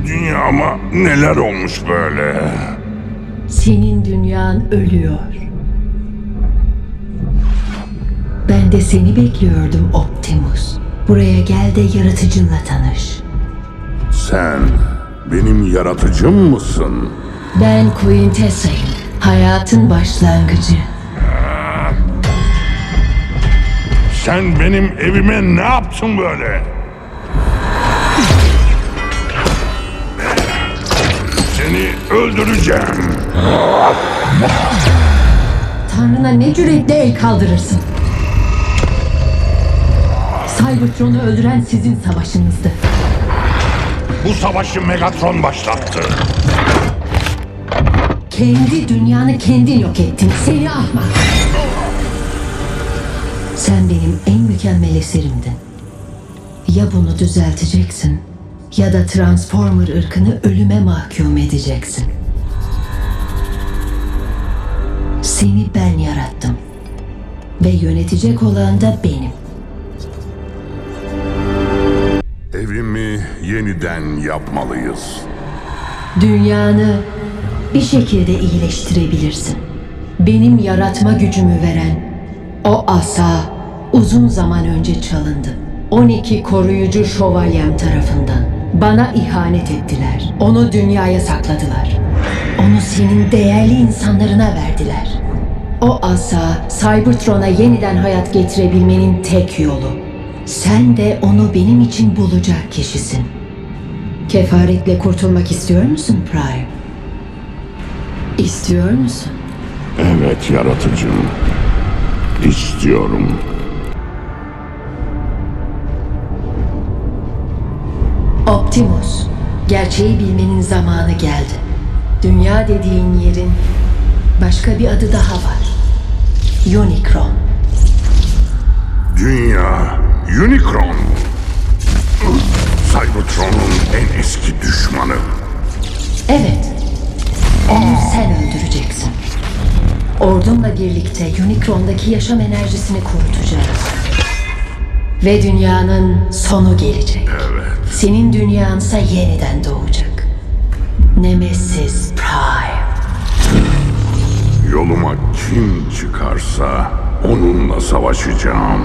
Dünyama neler olmuş böyle? Senin dünyan ölüyor. Ben de seni bekliyordum Optimus. Buraya gel de yaratıcınla tanış. Sen benim yaratıcım mısın? Ben Quintessa'yım. Hayatın başlangıcı. Sen benim evime ne yaptın böyle? Öldüreceğim. Tanrına ne cüretle el kaldırırsın? Cybertron'u öldüren sizin savaşınızdı. Bu savaşı Megatron başlattı. Kendi dünyanı kendin yok ettin. Seni ahmak. Sen benim en mükemmel eserimdin. Ya bunu düzelteceksin ya da Transformer ırkını ölüme mahkum edeceksin. Seni ben yarattım. Ve yönetecek olan da benim. Evimi yeniden yapmalıyız. Dünyanı bir şekilde iyileştirebilirsin. Benim yaratma gücümü veren o asa uzun zaman önce çalındı. 12 koruyucu şövalyem tarafından. Bana ihanet ettiler. Onu dünyaya sakladılar. Onu senin değerli insanlarına verdiler. O asa Cybertron'a yeniden hayat getirebilmenin tek yolu. Sen de onu benim için bulacak kişisin. Kefaretle kurtulmak istiyor musun Prime? İstiyor musun? Evet yaratıcım. İstiyorum. Optimus, gerçeği bilmenin zamanı geldi. Dünya dediğin yerin başka bir adı daha var. Unicron. Dünya Unicron. Cybertron'un en eski düşmanı. Evet, onu sen öldüreceksin. Ordumla birlikte Unicron'daki yaşam enerjisini kurutacağız. Ve dünyanın sonu gelecek. Evet. Senin dünyansa yeniden doğacak. Nemesis Prime. Yoluma kim çıkarsa onunla savaşacağım.